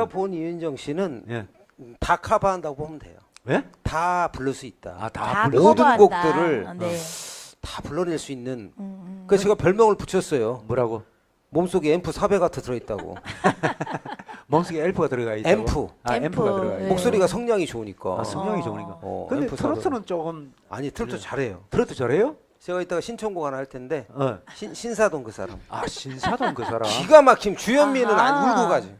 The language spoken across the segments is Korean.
제가 본 이은정 씨는 예. 다 커버한다고 보면 돼요. 예? 다 부를 수 있다. 아, 다 다. 모든 커버한다. 곡들을 아, 네. 다 불러낼 수 있는. 음, 음. 그래서 제가 별명을 붙였어요. 뭐라고? 몸속에 앰프 400와트 들어있다고. 멍석에 엘프가 들어가 있다고. 앰프. 아, 앰프. 앰프가 들어가 있고. 네. 목소리가 성량이 좋으니까. 아, 성량이 어. 좋으니까. 어, 근데 앰프 트로트는 조금 아니 트로트 잘해요. 트로트 잘해요? 제가 이따가 신청곡 하나 할 텐데 어. 신, 신사동 그 사람. 아, 신사동 그 사람. 기가 막힘 주현미는 아하. 안 울고 가지.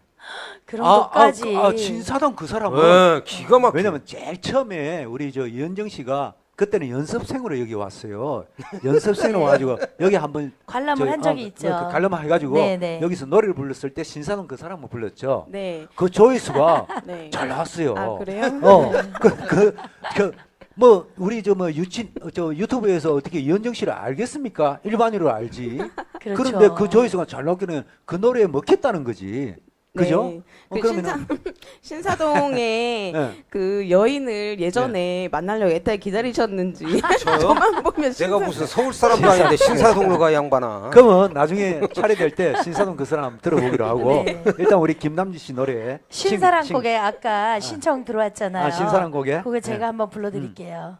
그런 아, 것까지. 아, 아, 신사동 그 사람은 예, 기가 막혀. 왜냐면 제일 처음에 우리 저 이은정 씨가 그때는 연습생으로 여기 왔어요. 연습생으로 와가지고 여기 한번 관람을 저기, 한 적이 어, 있죠. 그 관람 해가지고 네, 네. 여기서 노래를 불렀을 때 신사동 그 사람을 불렀죠. 네. 그 조회수가 네. 잘 나왔어요. 아 그래요? 어, 그, 그, 그, 뭐, 우리 저 뭐 유친, 어, 저 유튜브에서 어떻게 이은정 씨를 알겠습니까? 일반인으로 알지. 그렇죠. 그런데 그 조회수가 잘 나오기는 그 노래에 먹혔다는 거지. 그죠? 네. 어, 그 신사, 신사동에 예. 그 여인을 예전에 만나려고 애타게 기다리셨는지 저요? 저만 보면 내가 무슨 서울 사람도 아닌데 신사동으로 가 양반아. 그러면 나중에 차례 될 때 신사동 그 사람 들어보기로 하고 네. 일단 우리 김남지 씨 노래 신사랑 신- 곡에 아까 신청 들어왔잖아요. 아 신사랑 곡에 그거 제가 네. 한번 불러드릴게요.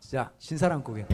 자 신사랑 곡에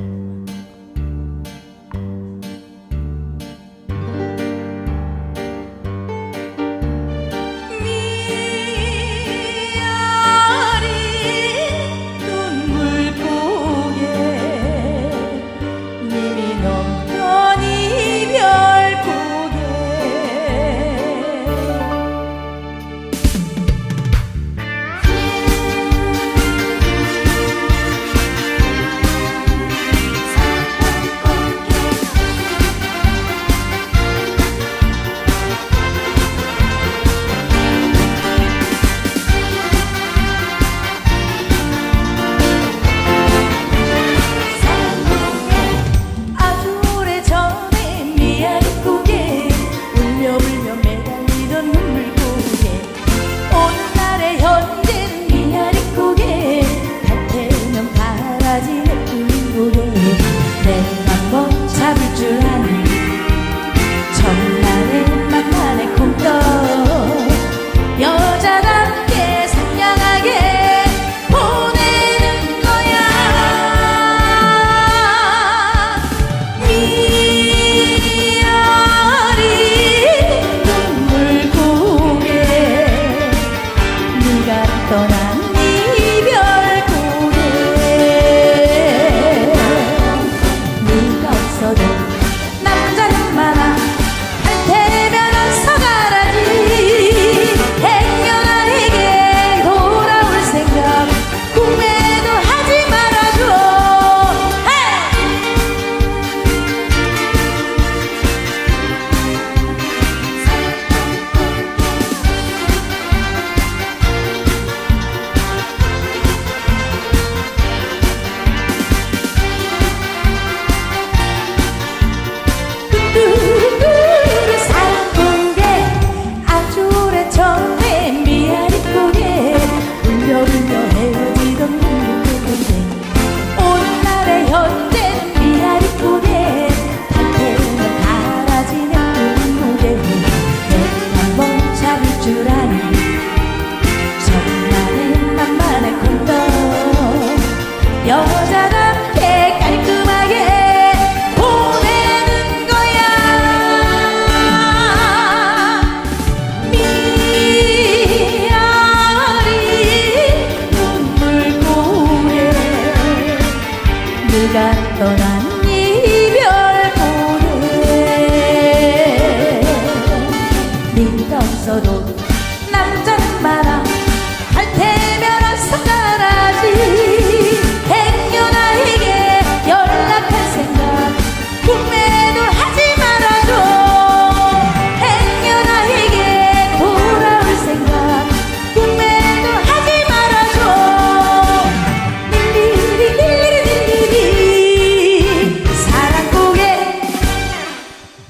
네가 떠난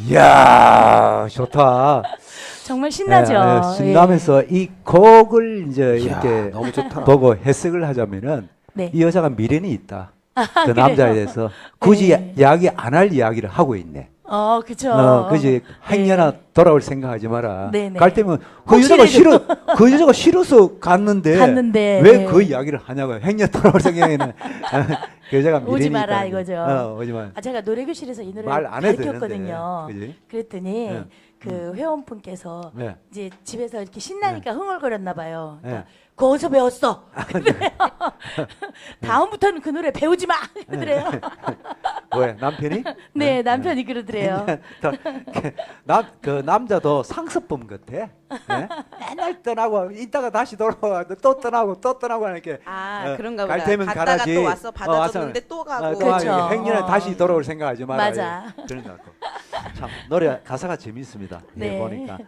이야 좋다. 정말 신나죠. 예, 예, 신나면서 이 곡을 이제 이야, 이렇게 너무 좋다. 보고 해석을 하자면은 네. 이 여자가 미련이 있다. 그 그래요? 남자에 대해서 굳이 네. 이야기 안 할 이야기를 하고 있네. 어, 그쵸. 어, 그지 행여나 돌아올 생각하지 마라. 네네. 갈 때면 그 여자가 싫어 그 여자가 싫어서 갔는데, 갔는데, 왜 네. 그 이야기를 하냐고요. 행여 돌아올 생각에는 그 여자가 오지 미래니까. 마라 이거죠. 어, 오지 마. 아, 제가 노래교실에서 이 노래를 말안 해도 가르쳤거든요. 되는데. 그지? 그랬더니 네. 그 회원분께서 네. 이제 집에서 이렇게 신나니까 흥얼거렸나 봐요. 네. 그러니까 그거 어디서 배웠어? 그래요. 다음부터는 그 노래 배우지 마. 그래요. 왜 남편이? 네, 남편이 그러더래요. 남그 남자도 상습범 같아. 예? 맨날 떠나고 이따가 다시 돌아와 또 떠나고 또 떠나고 하니까 아 어, 그런가 갈 보다. 때면 갔다가 가라지. 또 와서 어, 받아줬는데 또 아, 가고. 또 그렇죠. 어. 다시 돌아올 생각하지 마라. 맞아. 예. 그런 것 같고. 참 노래 가사가 재밌습니다. 예, 네. 보니까